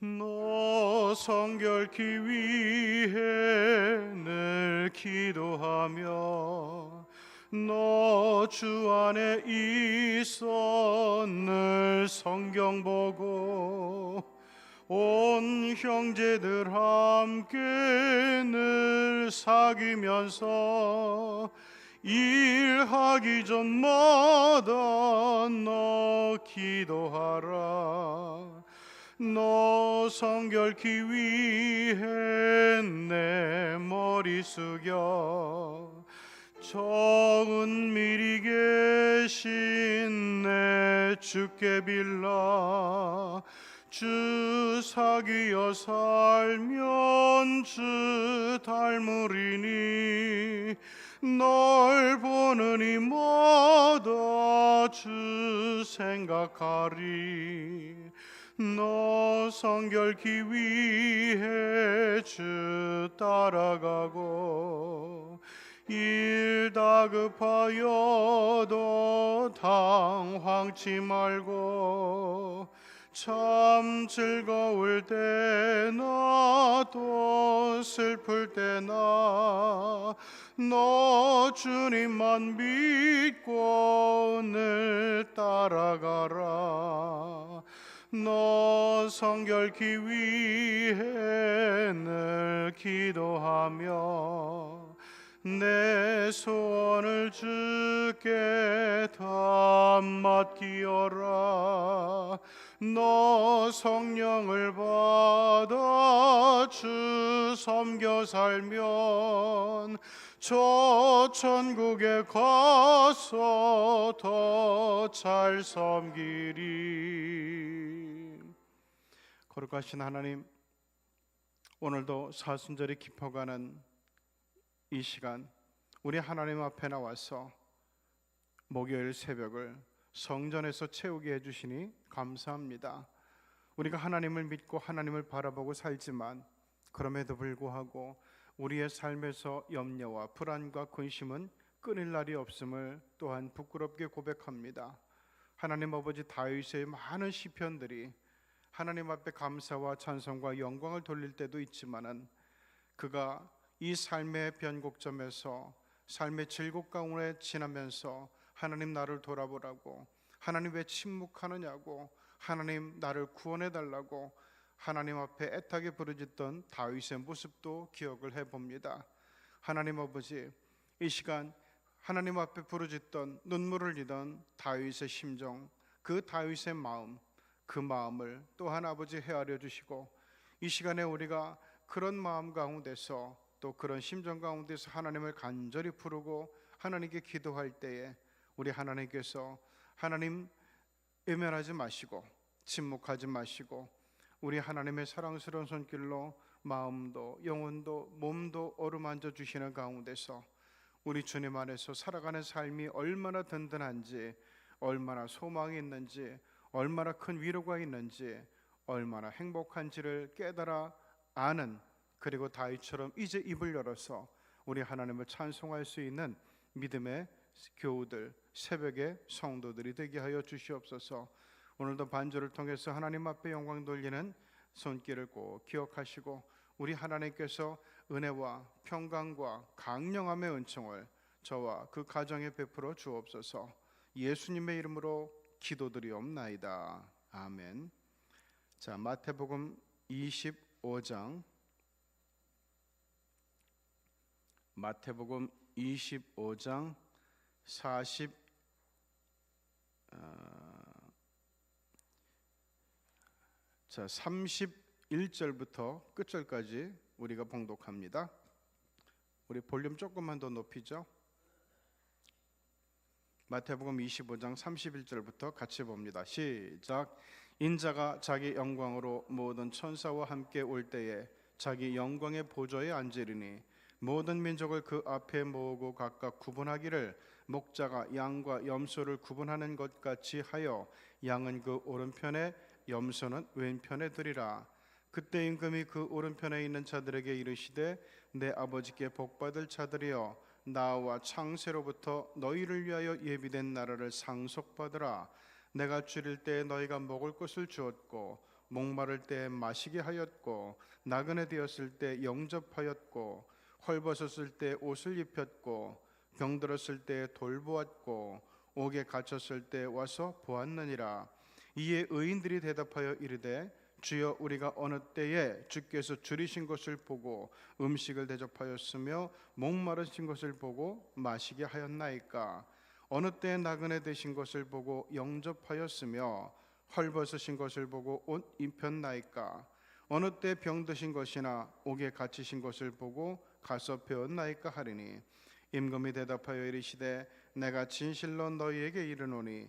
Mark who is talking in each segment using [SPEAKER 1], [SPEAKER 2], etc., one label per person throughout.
[SPEAKER 1] 너 성결케 위해 늘 기도하며 너 주 안에 있어 늘 성경 보고 온 형제들 함께 늘 사귀면서 일하기 전마다 너 기도하라 너 성결케 위해 내 머리 숙여 적은 미리 계신 내 주께 빌라 주 사귀어 살면 주 닮으리니 널 보는 이마다 주 생각하리 너 성결케 위해 주 따라가고 일 다급하여도 당황치 말고 참 즐거울 때나 또 슬플 때나 너 주님만 믿고 늘 따라가라 너 성결케 위해 늘 기도하며 내 소원을 주께 다 맡기어라. 너 성령을 받아 주 섬겨 살면 저 천국에 가서 더 잘 섬기리 거룩하신 하나님 오늘도 사순절이 깊어가는 이 시간 우리 하나님 앞에 나와서 목요일 새벽을 성전에서 채우게 해주시니 감사합니다. 우리가 하나님을 믿고 하나님을 바라보고 살지만 그럼에도 불구하고 우리의 삶에서 염려와 불안과 근심은 끊일 날이 없음을 또한 부끄럽게 고백합니다. 하나님 아버지 다윗의 많은 시편들이 하나님 앞에 감사와 찬송과 영광을 돌릴 때도 있지만은 그가 이 삶의 변곡점에서 삶의 질곡 가운데 지나면서 하나님 나를 돌아보라고 하나님 왜 침묵하느냐고 하나님 나를 구원해 달라고 하나님 앞에 애타게 부르짖던 다윗의 모습도 기억을 해 봅니다. 하나님 아버지 이 시간 하나님 앞에 부르짖던 눈물을 흘리던 다윗의 심정 그 다윗의 마음 그 마음을 또한 아버지 헤아려 주시고 이 시간에 우리가 그런 마음 가운데서 또 그런 심정 가운데서 하나님을 간절히 부르고 하나님께 기도할 때에 우리 하나님께서 하나님 외면하지 마시고 침묵하지 마시고 우리 하나님의 사랑스러운 손길로 마음도 영혼도 몸도 어루만져 주시는 가운데서 우리 주님 안에서 살아가는 삶이 얼마나 든든한지 얼마나 소망이 있는지 얼마나 큰 위로가 있는지 얼마나 행복한지를 깨달아 아는 그리고 다윗처럼 이제 입을 열어서 우리 하나님을 찬송할 수 있는 믿음의 교우들 새벽의 성도들이 되게 하여 주시옵소서. 오늘도 반주를 통해서 하나님 앞에 영광 돌리는 손길을 꼭 기억하시고 우리 하나님께서 은혜와 평강과 강령함의 은총을 저와 그 가정에 베풀어 주옵소서. 예수님의 이름으로 기도드리옵나이다. 아멘. 자, 마태복음 25장 마태복음 25장 40 어, 자, 31절부터 끝절까지 우리가 봉독합니다. 우리 볼륨 조금만 더 높이죠. 마태복음 25장 31절부터 같이 봅니다. 시작. 인자가 자기 영광으로 모든 천사와 함께 올 때에 자기 영광의 보좌에 앉으리니 모든 민족을 그 앞에 모으고 각각 구분하기를 목자가 양과 염소를 구분하는 것 같이 하여 양은 그 오른편에 염소는 왼편에 두리라. 그때 임금이 그 오른편에 있는 자들에게 이르시되 내 아버지께 복받을 자들이여 나와 창세로부터 너희를 위하여 예비된 나라를 상속받으라. 내가 줄일 때 너희가 먹을 것을 주었고 목마를 때 마시게 하였고 나그네 되었을 때 영접하였고 헐벗었을 때 옷을 입혔고 병들었을 때 돌보았고 옥에 갇혔을 때 와서 보았느니라. 이에 의인들이 대답하여 이르되 주여 우리가 어느 때에 주께서 줄이신 것을 보고 음식을 대접하였으며 목마르신 것을 보고 마시게 하였나이까? 어느 때에 나그네 되신 것을 보고 영접하였으며 헐벗으신 것을 보고 옷 입혔나이까? 어느 때 병드신 것이나 옥에 갇히신 것을 보고 가서 배웠나이까 하리니? 임금이 대답하여 이르시되 내가 진실로 너희에게 이르노니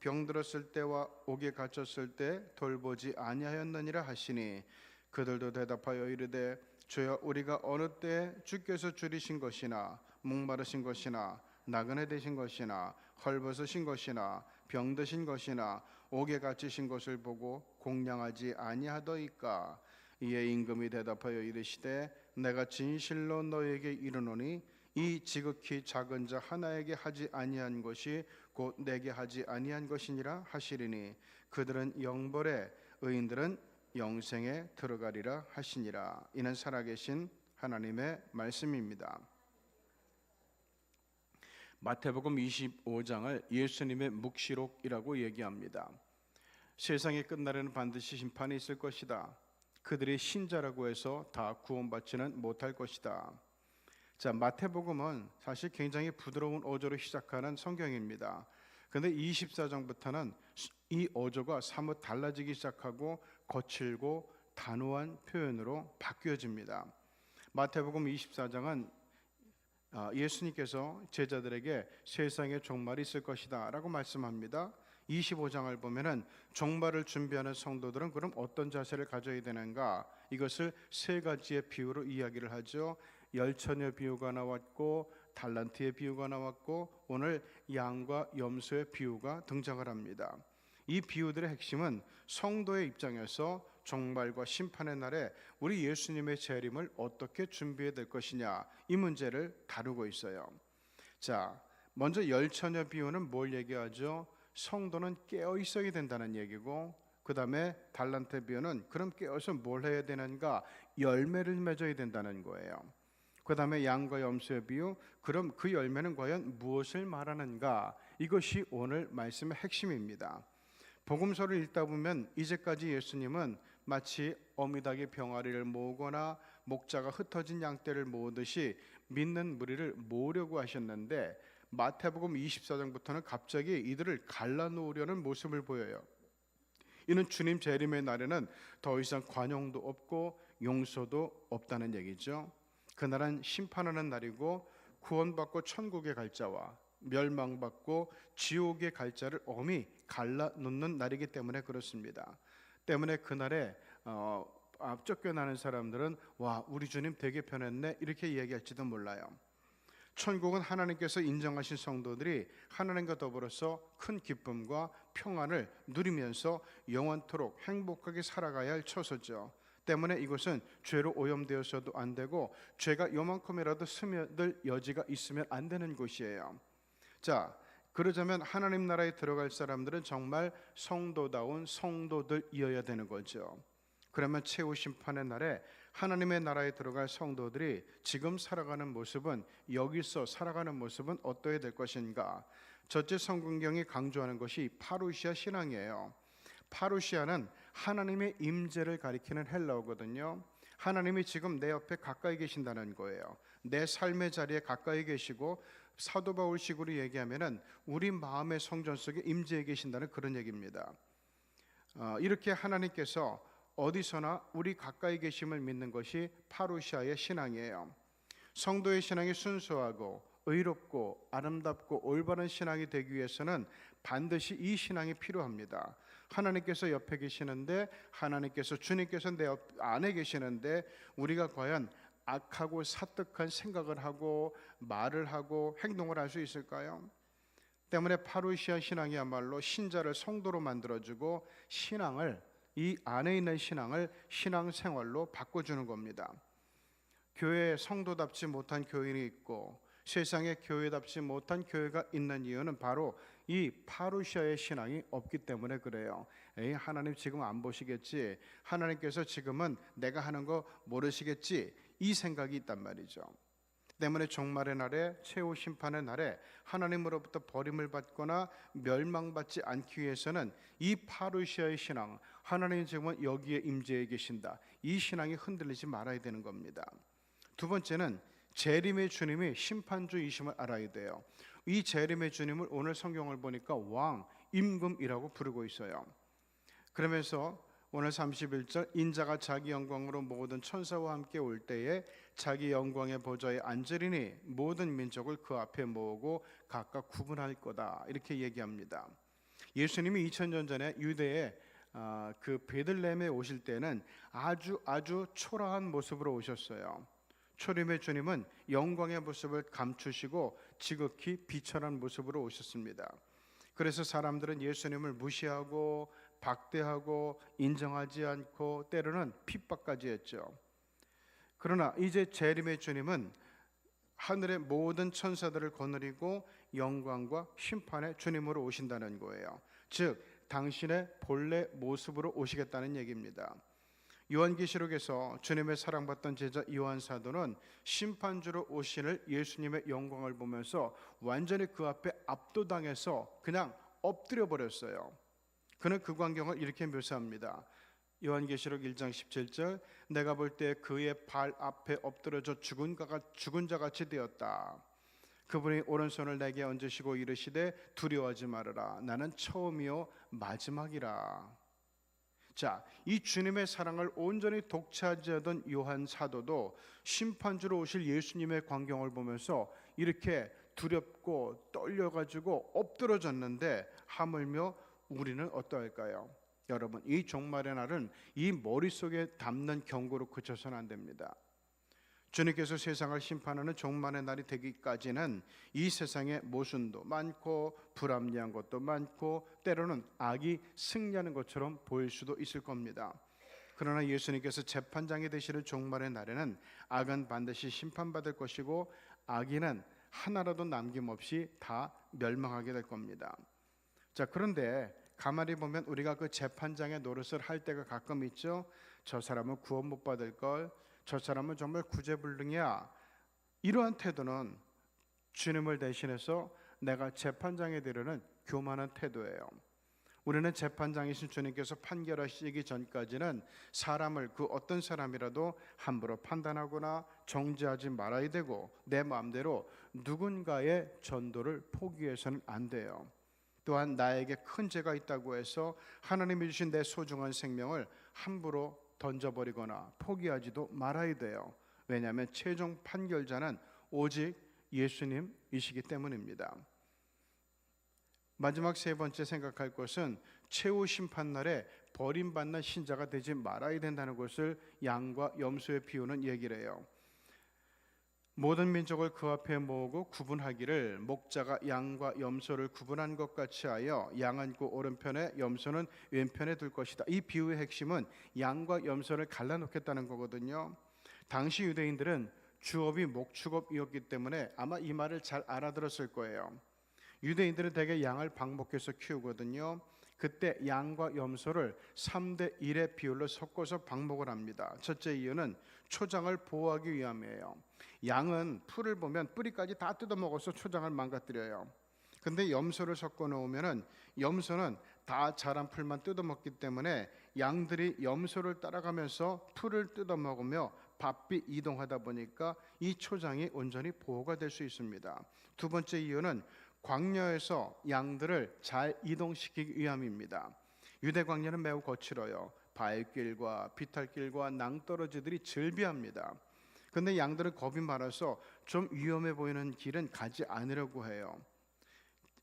[SPEAKER 1] 병들었을 때와 옥에 갇혔을 때 돌보지 아니하였느니라 하시니 그들도 대답하여 이르되 주여 우리가 어느 때 주께서 줄이신 것이나 목마르신 것이나 나그네 되신 것이나 헐벗으신 것이나 병드신 것이나 옥에 갇히신 것을 보고 공양하지 아니하더이까? 이에 임금이 대답하여 이르시되 내가 진실로 너에게 이르노니 이 지극히 작은 자 하나에게 하지 아니한 것이 곧 내게 하지 아니한 것이니라 하시리니 그들은 영벌에 의인들은 영생에 들어가리라 하시니라 이는 살아계신 하나님의 말씀입니다. 마태복음 25장을 예수님의 묵시록이라고 얘기합니다. 세상이 끝나려는 반드시 심판이 있을 것이다. 그들이 신자라고 해서 다 구원받지는 못할 것이다. 자, 마태복음은 사실 굉장히 부드러운 어조로 시작하는 성경입니다. 그런데 24장부터는 이 어조가 사뭇 달라지기 시작하고 거칠고 단호한 표현으로 바뀌어집니다. 마태복음 24장은 아, 예수님께서 제자들에게 세상에 종말이 있을 것이다라고 말씀합니다. 25장을 보면은 종말을 준비하는 성도들은 그럼 어떤 자세를 가져야 되는가? 이것을 세 가지의 비유로 이야기를 하죠. 열처녀 비유가 나왔고 달란트의 비유가 나왔고 오늘 양과 염소의 비유가 등장을 합니다. 이 비유들의 핵심은 성도의 입장에서 종말과 심판의 날에 우리 예수님의 재림을 어떻게 준비해야 될 것이냐 이 문제를 다루고 있어요. 자, 먼저 열처녀 비유는 뭘 얘기하죠? 성도는 깨어 있어야 된다는 얘기고 그 다음에 달란트 비유는 그럼 깨어서 뭘 해야 되는가 열매를 맺어야 된다는 거예요. 그 다음에 양과 염소의 비유 그럼 그 열매는 과연 무엇을 말하는가 이것이 오늘 말씀의 핵심입니다. 복음서를 읽다 보면 이제까지 예수님은 마치 어미닭이 병아리를 모으거나 목자가 흩어진 양떼를 모으듯이 믿는 무리를 모으려고 하셨는데 마태복음 24장부터는 갑자기 이들을 갈라놓으려는 모습을 보여요. 이는 주님 재림의 날에는 더 이상 관용도 없고 용서도 없다는 얘기죠. 그날은 심판하는 날이고 구원받고 천국에 갈 자와 멸망받고 지옥에 갈 자를 엄히 갈라 놓는 날이기 때문에 그렇습니다. 때문에 그날에 어, 아, 쫓겨나는 사람들은 와 우리 주님 되게 변했네 이렇게 얘기할지도 몰라요. 천국은 하나님께서 인정하신 성도들이 하나님과 더불어서 큰 기쁨과 평안을 누리면서 영원토록 행복하게 살아가야 할 처소죠. 때문에 이곳은 죄로 오염되어서도 안 되고 죄가 요만큼이라도 스며들 여지가 있으면 안 되는 곳이에요. 자, 그러자면 하나님 나라에 들어갈 사람들은 정말 성도다운 성도들이어야 되는 거죠. 그러면 최후 심판의 날에 하나님의 나라에 들어갈 성도들이 지금 살아가는 모습은 여기서 살아가는 모습은 어떠해야 될 것인가? 첫째 성경경이 강조하는 것이 파루시아 신앙이에요. 파루시아는 하나님의 임재를 가리키는 헬라어거든요. 하나님이 지금 내 옆에 가까이 계신다는 거예요. 내 삶의 자리에 가까이 계시고 사도 바울식으로 얘기하면은 우리 마음의 성전 속에 임재해 계신다는 그런 얘기입니다. 어, 이렇게 하나님께서 어디서나 우리 가까이 계심을 믿는 것이 파루시아의 신앙이에요. 성도의 신앙이 순수하고 의롭고 아름답고 올바른 신앙이 되기 위해서는 반드시 이 신앙이 필요합니다. 하나님께서 옆에 계시는데 하나님께서 주님께서 내 옆 안에 계시는데 우리가 과연 악하고 사특한 생각을 하고 말을 하고 행동을 할 수 있을까요? 때문에 파루시아 신앙이야말로 신자를 성도로 만들어주고 신앙을 이 안에 있는 신앙을 신앙 생활로 바꿔주는 겁니다. 교회에 성도답지 못한 교인이 있고 세상에 교회답지 못한 교회가 있는 이유는 바로 이 파루시아의 신앙이 없기 때문에 그래요. 에이 하나님 지금 안 보시겠지. 하나님께서 지금은 내가 하는 거 모르시겠지. 이 생각이 있단 말이죠. 때문에 종말의 날에 최후 심판의 날에 하나님으로부터 버림을 받거나 멸망받지 않기 위해서는 이 파루시아의 신앙 하나님 지금은 여기에 임재해 계신다. 이 신앙이 흔들리지 말아야 되는 겁니다. 두 번째는 재림의 주님이 심판주이심을 알아야 돼요. 이 재림의 주님을 오늘 성경을 보니까 왕 임금이라고 부르고 있어요. 그러면서 오늘 31절 인자가 자기 영광으로 모든 천사와 함께 올 때에 자기 영광의 보좌에 앉으리니 모든 민족을 그 앞에 모으고 각각 구분할 거다 이렇게 얘기합니다. 예수님이 2000년 전에 유대에 아, 그 베들레헴에 오실 때는 아주 아주 초라한 모습으로 오셨어요. 초림의 주님은 영광의 모습을 감추시고 지극히 비천한 모습으로 오셨습니다. 그래서 사람들은 예수님을 무시하고 박대하고 인정하지 않고 때로는 핍박까지 했죠. 그러나 이제 재림의 주님은 하늘의 모든 천사들을 거느리고 영광과 심판의 주님으로 오신다는 거예요. 즉 당신의 본래 모습으로 오시겠다는 얘기입니다. 요한계시록에서 주님의 사랑받던 제자 요한 사도는 심판주로 오시는 예수님의 영광을 보면서 완전히 그 앞에 압도당해서 그냥 엎드려 버렸어요. 그는 그 광경을 이렇게 묘사합니다. 요한계시록 1장 17절 내가 볼 때 그의 발 앞에 엎드려져 죽은 자가 죽은 자 같이 되었다. 그분이 오른손을 내게 얹으시고 이르시되 두려워하지 말아라 나는 처음이요 마지막이라. 자, 이 주님의 사랑을 온전히 독차지하던 요한 사도도 심판주로 오실 예수님의 광경을 보면서 이렇게 두렵고 떨려가지고 엎드러졌는데 하물며 우리는 어떠할까요? 여러분, 이 종말의 날은 이 머릿속에 담는 경고로 그쳐서는 안 됩니다. 주님께서 세상을 심판하는 종말의 날이 되기까지는 이 세상에 모순도 많고 불합리한 것도 많고 때로는 악이 승리하는 것처럼 보일 수도 있을 겁니다. 그러나 예수님께서 재판장이 되시는 종말의 날에는 악은 반드시 심판받을 것이고 악인은 하나라도 남김없이 다 멸망하게 될 겁니다. 자, 그런데 가만히 보면 우리가 그 재판장의 노릇을 할 때가 가끔 있죠. 저 사람은 구원 못 받을 걸, 저 사람은 정말 구제불능이야. 이러한 태도는 주님을 대신해서 내가 재판장에 되려는 교만한 태도예요. 우리는 재판장이신 주님께서 판결하시기 전까지는 사람을 그 어떤 사람이라도 함부로 판단하거나 정죄하지 말아야 되고 내 마음대로 누군가의 전도를 포기해서는 안 돼요. 또한 나에게 큰 죄가 있다고 해서 하나님이 주신 내 소중한 생명을 함부로 던져버리거나 포기하지도 말아야 돼요. 왜냐하면 최종 판결자는 오직 예수님이시기 때문입니다. 마지막 세 번째 생각할 것은 최후 심판 날에 버림받는 신자가 되지 말아야 된다는 것을 양과 염소의 비유는 얘기를 해요. 모든 민족을 그 앞에 모으고 구분하기를 목자가 양과 염소를 구분한 것 같이 하여 양은 그 오른편에 염소는 왼편에 둘 것이다. 이 비유의 핵심은 양과 염소를 갈라놓겠다는 거거든요. 당시 유대인들은 주업이 목축업이었기 때문에 아마 이 말을 잘 알아들었을 거예요. 유대인들은 대개 양을 방목해서 키우거든요. 그때 양과 염소를 3대 1의 비율로 섞어서 방목을 합니다. 첫째 이유는 초장을 보호하기 위함이에요. 양은 풀을 보면 뿌리까지 다 뜯어 먹어서 초장을 망가뜨려요. 근데 염소를 섞어 놓으면은 염소는 다 자란 풀만 뜯어 먹기 때문에 양들이 염소를 따라가면서 풀을 뜯어 먹으며 바삐 이동하다 보니까 이 초장이 온전히 보호가 될 수 있습니다. 두 번째 이유는 광야에서 양들을 잘 이동시키기 위함입니다. 유대 광야는 매우 거칠어요. 바위길과 비탈길과 낭떠러지들이 즐비합니다. 근데 양들은 겁이 많아서 좀 위험해 보이는 길은 가지 않으려고 해요.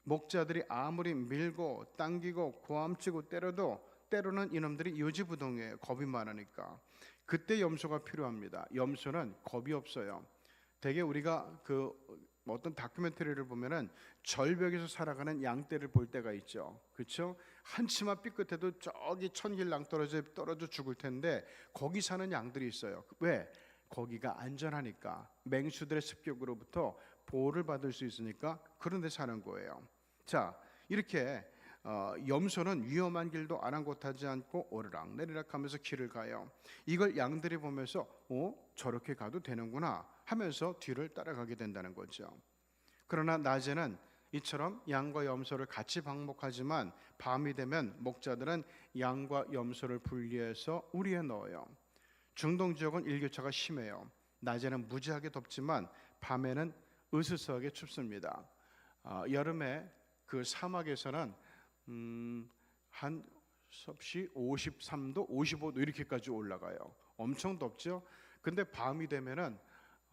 [SPEAKER 1] 목자들이 아무리 밀고 당기고 고함치고 때려도 때로는 이놈들이 요지부동이에요. 겁이 많으니까. 그때 염소가 필요합니다. 염소는 겁이 없어요. 대개 우리가 그 어떤 다큐멘터리를 보면은 절벽에서 살아가는 양떼를 볼 때가 있죠. 그렇죠? 한 치마 삐끗해도 저기 천길 낭떠러져 떨어져 죽을 텐데 거기 사는 양들이 있어요. 왜? 거기가 안전하니까 맹수들의 습격으로부터 보호를 받을 수 있으니까 그런 데 사는 거예요. 자, 이렇게 어, 염소는 위험한 길도 아랑곳하지 않고 오르락 내리락 하면서 길을 가요. 이걸 양들이 보면서 어 저렇게 가도 되는구나 하면서 뒤를 따라가게 된다는 거죠. 그러나 낮에는 이처럼 양과 염소를 같이 방목하지만 밤이 되면 목자들은 양과 염소를 분리해서 우리에 넣어요. 중동 지역은 일교차가 심해요. 낮에는 무지하게 덥지만 밤에는 으스스하게 춥습니다. 어, 여름에 그 사막에서는 음, 한 섭씨 53도, 55도 이렇게까지 올라가요. 엄청 덥죠. 근데 밤이 되면은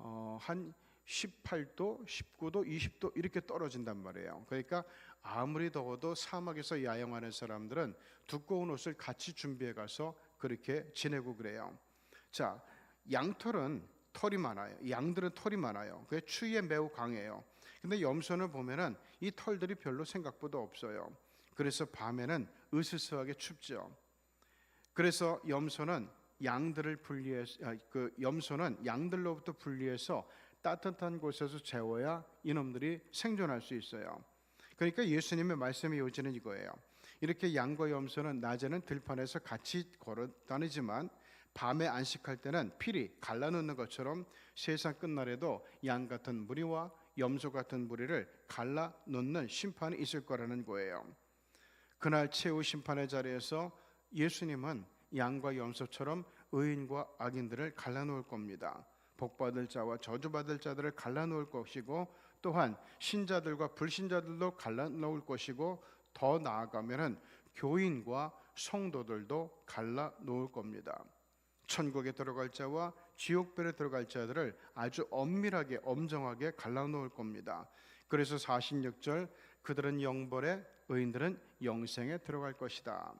[SPEAKER 1] 어, 한 18도, 19도, 20도 이렇게 떨어진단 말이에요. 그러니까 아무리 더워도 사막에서 야영하는 사람들은 두꺼운 옷을 같이 준비해 가서 그렇게 지내고 그래요. 자, 양털은 털이 많아요. 양들은 털이 많아요. 그 추위에 매우 강해요. 근데 염소를 보면은 이 털들이 별로 생각보다 없어요. 그래서 밤에는 으스스하게 춥죠. 그래서 염소는 양들을 분리해서 아, 그 염소는 양들로부터 분리해서 따뜻한 곳에서 재워야 이놈들이 생존할 수 있어요. 그러니까 예수님의 말씀의 요지는 이거예요. 이렇게 양과 염소는 낮에는 들판에서 같이 걸어 다니지만 밤에 안식할 때는 필히 갈라놓는 것처럼 세상 끝날에도 양 같은 무리와 염소 같은 무리를 갈라놓는 심판이 있을 거라는 거예요. 그날 최후 심판의 자리에서 예수님은 양과 염소처럼 의인과 악인들을 갈라놓을 겁니다. 복받을 자와 저주받을 자들을 갈라놓을 것이고 또한 신자들과 불신자들도 갈라놓을 것이고 더 나아가면은 교인과 성도들도 갈라놓을 겁니다. 천국에 들어갈 자와 지옥별에 들어갈 자들을 아주 엄밀하게 엄정하게 갈라놓을 겁니다. 그래서 46절 그들은 영벌에 의인들은 영생에 들어갈 것이다.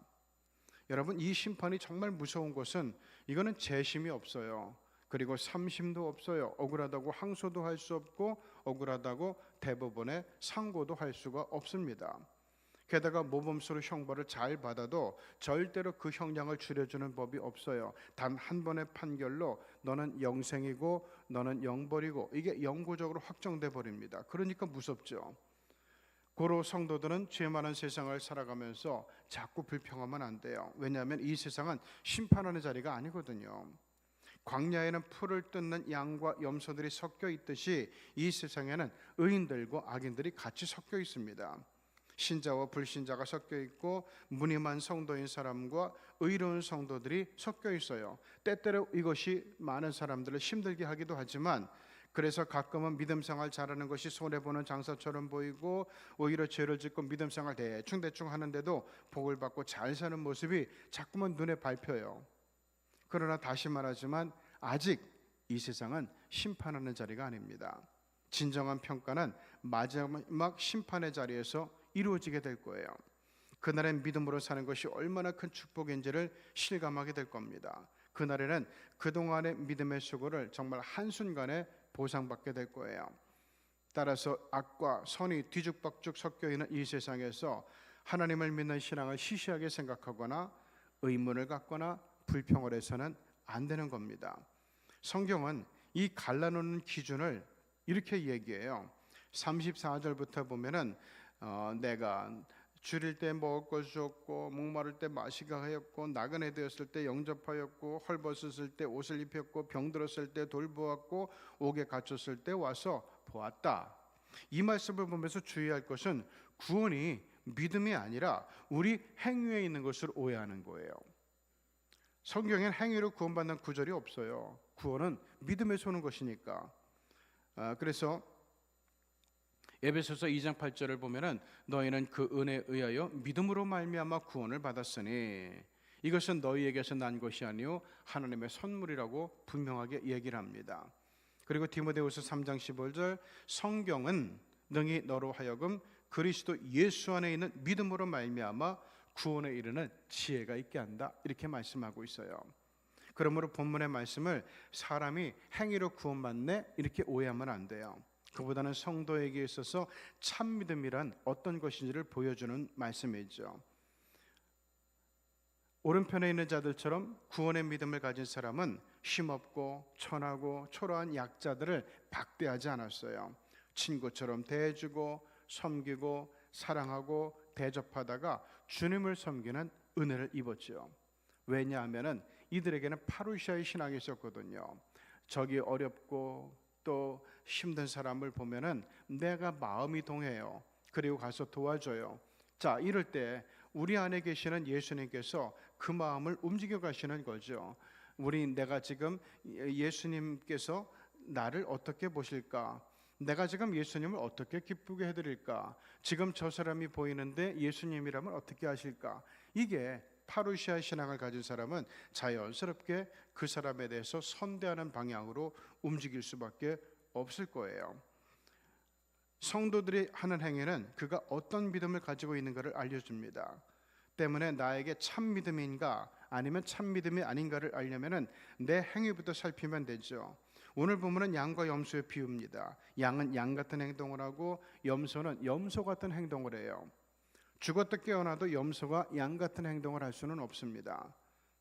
[SPEAKER 1] 여러분 이 심판이 정말 무서운 것은 이거는 재심이 없어요. 그리고 삼심도 없어요. 억울하다고 항소도 할 수 없고 억울하다고 대법원에 상고도 할 수가 없습니다. 게다가 모범수로 형벌을 잘 받아도 절대로 그 형량을 줄여주는 법이 없어요. 단 한 번의 판결로 너는 영생이고 너는 영벌이고 이게 영구적으로 확정돼 버립니다. 그러니까 무섭죠. 고로 성도들은 죄 많은 세상을 살아가면서 자꾸 불평하면 안 돼요. 왜냐하면 이 세상은 심판하는 자리가 아니거든요. 광야에는 풀을 뜯는 양과 염소들이 섞여 있듯이 이 세상에는 의인들과 악인들이 같이 섞여 있습니다. 신자와 불신자가 섞여 있고 무늬만 성도인 사람과 의로운 성도들이 섞여 있어요. 때때로 이것이 많은 사람들을 힘들게 하기도 하지만 그래서 가끔은 믿음 생활 잘하는 것이 손해 보는 장사처럼 보이고 오히려 죄를 짓고 믿음 생활 대충 대충 하는데도 복을 받고 잘 사는 모습이 자꾸만 눈에 밟혀요. 그러나 다시 말하지만 아직 이 세상은 심판하는 자리가 아닙니다. 진정한 평가는 마지막 심판의 자리에서 이루어지게 될 거예요. 그날엔 믿음으로 사는 것이 얼마나 큰 축복인지를 실감하게 될 겁니다. 그날에는 그동안의 믿음의 수고를 정말 한순간에 보상받게 될 거예요. 따라서 악과 선이 뒤죽박죽 섞여 있는 이 세상에서 하나님을 믿는 신앙을 시시하게 생각하거나 의문을 갖거나 불평을 해서는 안 되는 겁니다. 성경은 이 갈라놓는 기준을 이렇게 얘기해요. 34절부터 보면은 어, 내가 줄일 때 먹을 것 주었고 목마를 때 마시가 하였고 나그네 되었을 때 영접하였고 헐벗었을 때 옷을 입혔고 병들었을 때 돌보았고 옥에 갇혔을 때 와서 보았다. 이 말씀을 보면서 주의할 것은 구원이 믿음이 아니라 우리 행위에 있는 것을 오해하는 거예요. 성경엔 행위로 구원받는 구절이 없어요. 구원은 믿음에서 오는 것이니까. 아, 그래서 에베소서 2장 8절을 보면은 너희는 그 은혜에 의하여 믿음으로 말미암아 구원을 받았으니 이것은 너희에게서 난 것이 아니요 하나님의 선물이라고 분명하게 얘기를 합니다. 그리고 디모데후서 3장 15절 성경은 능히 너로 하여금 그리스도 예수 안에 있는 믿음으로 말미암아 구원에 이르는 지혜가 있게 한다 이렇게 말씀하고 있어요. 그러므로 본문의 말씀을 사람이 행위로 구원받네 이렇게 오해하면 안 돼요. 그보다는 성도에게 있어서 참 믿음이란 어떤 것인지를 보여주는 말씀이죠. 오른편에 있는 자들처럼 구원의 믿음을 가진 사람은 힘없고 천하고 초라한 약자들을 박대하지 않았어요. 친구처럼 대해주고 섬기고 사랑하고 대접하다가 주님을 섬기는 은혜를 입었죠. 왜냐하면은 이들에게는 파루시아의 신앙이 있었거든요. 적이 어렵고 또 힘든 사람을 보면은 내가 마음이 동해요. 그리고 가서 도와줘요. 자, 이럴 때 우리 안에 계시는 예수님께서 그 마음을 움직여 가시는 거죠. 우리 내가 지금 예수님께서 나를 어떻게 보실까? 내가 지금 예수님을 어떻게 기쁘게 해드릴까? 지금 저 사람이 보이는데 예수님이라면 어떻게 하실까? 이게 파루시아 신앙을 가진 사람은 자연스럽게 그 사람에 대해서 선대하는 방향으로 움직일 수밖에 없을 거예요. 성도들이 하는 행위는 그가 어떤 믿음을 가지고 있는가를 알려줍니다. 때문에 나에게 참 믿음인가 아니면 참 믿음이 아닌가를 알려면은 내 행위부터 살피면 되죠. 오늘 보면은 양과 염소의 비유입니다. 양은 양 같은 행동을 하고 염소는 염소 같은 행동을 해요. 죽었다 깨어나도 염소가 양 같은 행동을 할 수는 없습니다.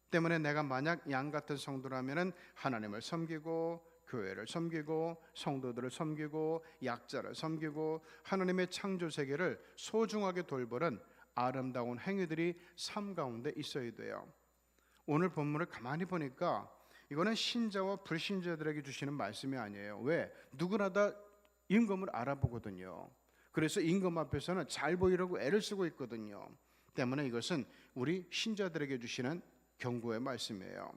[SPEAKER 1] 때문에 내가 만약 양 같은 성도라면은 하나님을 섬기고 교회를 섬기고 성도들을 섬기고 약자를 섬기고 하나님의 창조 세계를 소중하게 돌보는 아름다운 행위들이 삶 가운데 있어야 돼요. 오늘 본문을 가만히 보니까 이거는 신자와 불신자들에게 주시는 말씀이 아니에요. 왜? 누구나 다 임금을 알아보거든요. 그래서 임금 앞에서는 잘 보이려고 애를 쓰고 있거든요. 때문에 이것은 우리 신자들에게 주시는 경고의 말씀이에요.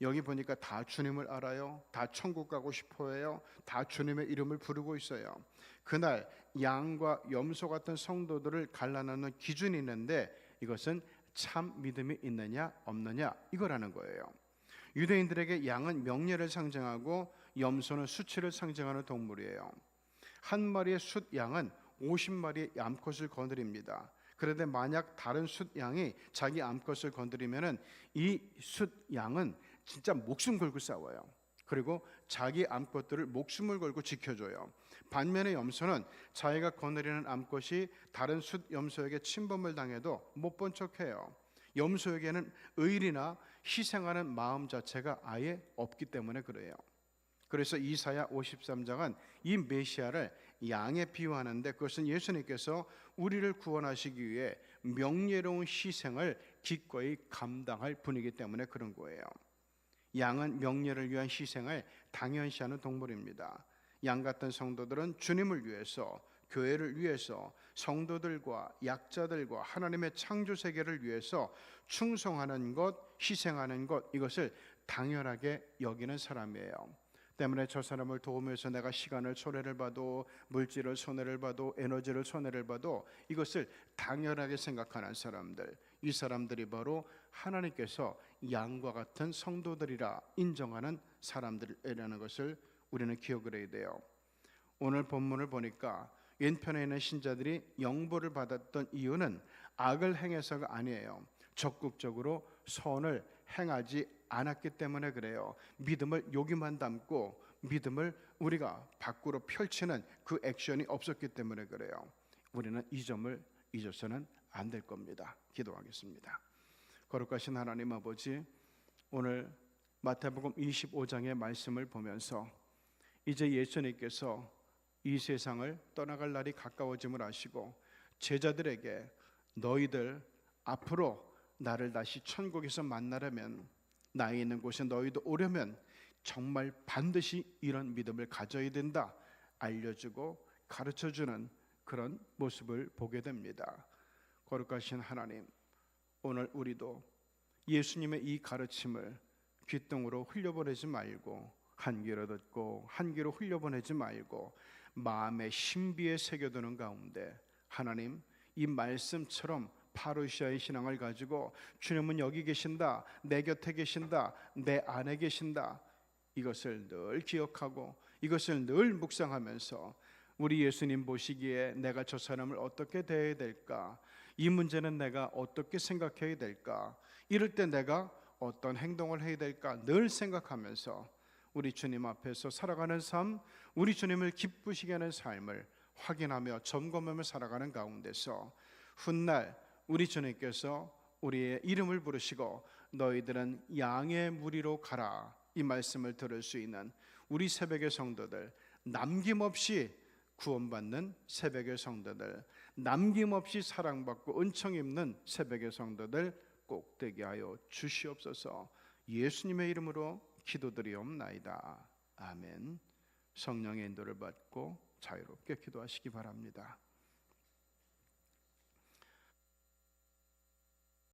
[SPEAKER 1] 여기 보니까 다 주님을 알아요. 다 천국 가고 싶어해요. 다 주님의 이름을 부르고 있어요. 그날 양과 염소 같은 성도들을 갈라놓는 기준이 있는데 이것은 참 믿음이 있느냐 없느냐 이거라는 거예요. 유대인들에게 양은 명예를 상징하고 염소는 수치를 상징하는 동물이에요. 한 마리의 숫 양은 50마리의 암컷을 거느립니다. 그런데 만약 다른 숫 양이 자기 암컷을 건드리면은 이 숫 양은 진짜 목숨 걸고 싸워요. 그리고 자기 암컷들을 목숨을 걸고 지켜줘요. 반면에 염소는 자기가 거느리는 암컷이 다른 숫 염소에게 침범을 당해도 못 본 척해요. 염소에게는 의리나 희생하는 마음 자체가 아예 없기 때문에 그래요. 그래서 이사야 53장은 이 메시아를 양에 비유하는데 그것은 예수님께서 우리를 구원하시기 위해 명예로운 희생을 기꺼이 감당할 분이기 때문에 그런 거예요. 양은 명예를 위한 희생을 당연시하는 동물입니다. 양 같은 성도들은 주님을 위해서 교회를 위해서 성도들과 약자들과 하나님의 창조 세계를 위해서 충성하는 것, 희생하는 것 이것을 당연하게 여기는 사람이에요. 때문에 저 사람을 도우면서 내가 시간을 손해를 봐도 물질을 손해를 봐도 에너지를 손해를 봐도 이것을 당연하게 생각하는 사람들 이 사람들이 바로 하나님께서 양과 같은 성도들이라 인정하는 사람들이라는 것을 우리는 기억을 해야 돼요. 오늘 본문을 보니까 왼편에 있는 신자들이 영보를 받았던 이유는 악을 행해서가 아니에요. 적극적으로 선을 행하지 않았기 때문에 그래요. 믿음을 여기만 담고 믿음을 우리가 밖으로 펼치는 그 액션이 없었기 때문에 그래요. 우리는 이 점을 잊어서는 안 될 겁니다. 기도하겠습니다. 거룩하신 하나님 아버지, 오늘 마태복음 25장의 말씀을 보면서 이제 예수님께서 이 세상을 떠나갈 날이 가까워짐을 아시고 제자들에게 너희들 앞으로 나를 다시 천국에서 만나려면 나에 있는 곳에 너희도 오려면 정말 반드시 이런 믿음을 가져야 된다 알려주고 가르쳐주는 그런 모습을 보게 됩니다. 거룩하신 하나님, 오늘 우리도 예수님의 이 가르침을 귓등으로 흘려보내지 말고 한 귀로 듣고 한 귀로 흘려보내지 말고 마음의 신비에 새겨두는 가운데 하나님 이 말씀처럼 파루시아의 신앙을 가지고 주님은 여기 계신다 내 곁에 계신다 내 안에 계신다. 이것을 늘 기억하고 이것을 늘 묵상하면서 우리 예수님 보시기에 내가 저 사람을 어떻게 대해야 될까? 이 문제는 내가 어떻게 생각해야 될까? 이럴 때 내가 어떤 행동을 해야 될까? 늘 생각하면서 우리 주님 앞에서 살아가는 삶, 우리 주님을 기쁘시게 하는 삶을 확인하며 점검하며 살아가는 가운데서 훗날 우리 주님께서 우리의 이름을 부르시고 너희들은 양의 무리로 가라. 이 말씀을 들을 수 있는 우리 새벽의 성도들 남김없이 구원받는 새벽의 성도들 남김없이 사랑받고 은총 입는 새벽의 성도들 꼭 되게 하여 주시옵소서. 예수님의 이름으로 기도드리옵나이다. 아멘. 성령의 인도를 받고 자유롭게 기도하시기 바랍니다